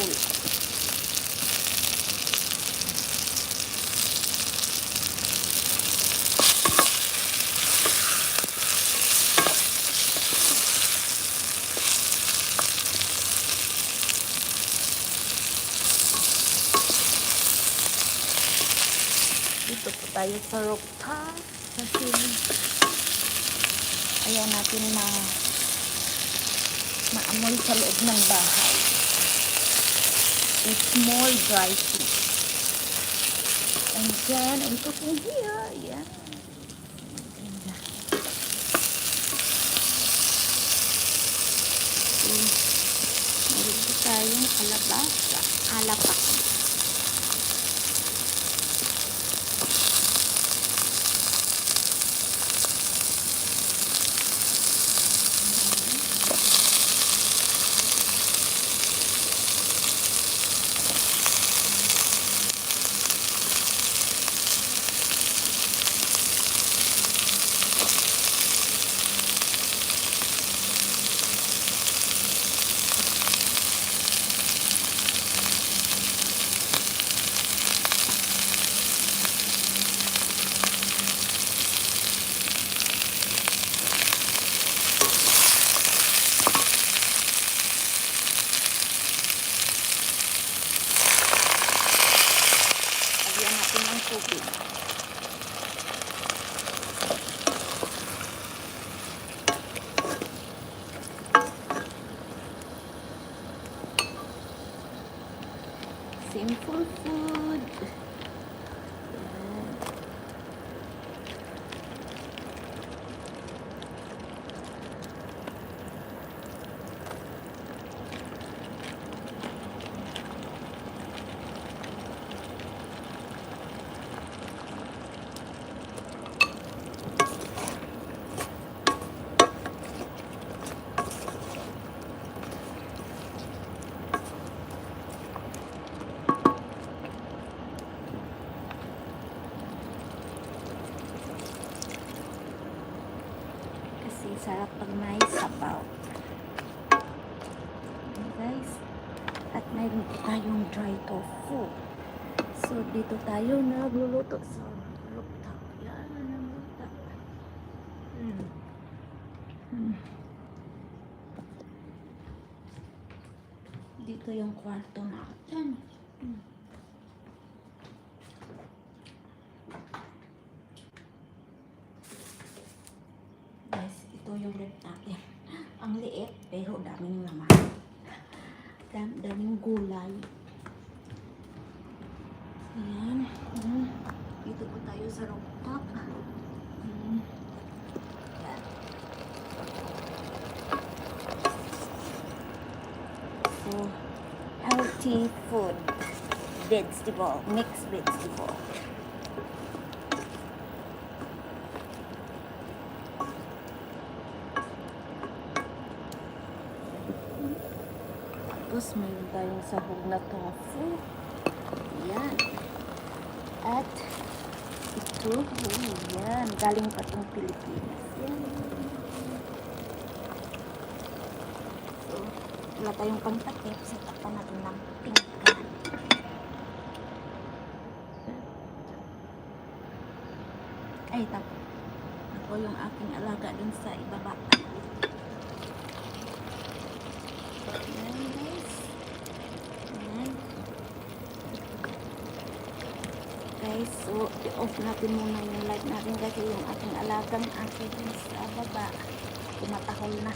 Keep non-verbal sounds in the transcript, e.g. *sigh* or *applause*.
full. Dito po tayo sa rooftop kasi ayan natin na maamoy sa loob ng bahay. It's more dry heat. And then, I'm cooking here. Yeah. Ganda. So, meron po tayong kalabasa. Alapak. Natin ng tubig. Simple food. Yan. Kasi sarap pag may sabaw. Ayan, guys. At mayroon tayong dry tofu. So, dito tayo nagluluto sa rooftop. Yan, ang rooftop. Mm. Mm. Dito yung kwarto natin. Mm. Guys, ito yung rep natin. *gasps* Ang liit, pero daming laman. Dam daming gulay. Ayan. Mm. Dito po tayo sa rooftop. Mm. So, healthy food. Vegetable, mixed vegetable. Tapos mayroon tayong sahog na tofu. Yan. At ito, oh, yan. Galing pa itong Pilipinas. Yan. So, wala tayong pangtakip. Set pa natin ng pink. Ay, tapos. Ako yung aking alaga dun sa ibaba. Ayan, guys. Ayan. Guys, so i-off natin muna yung light natin kasi yung ating alagang aking sa baba tumatahol na.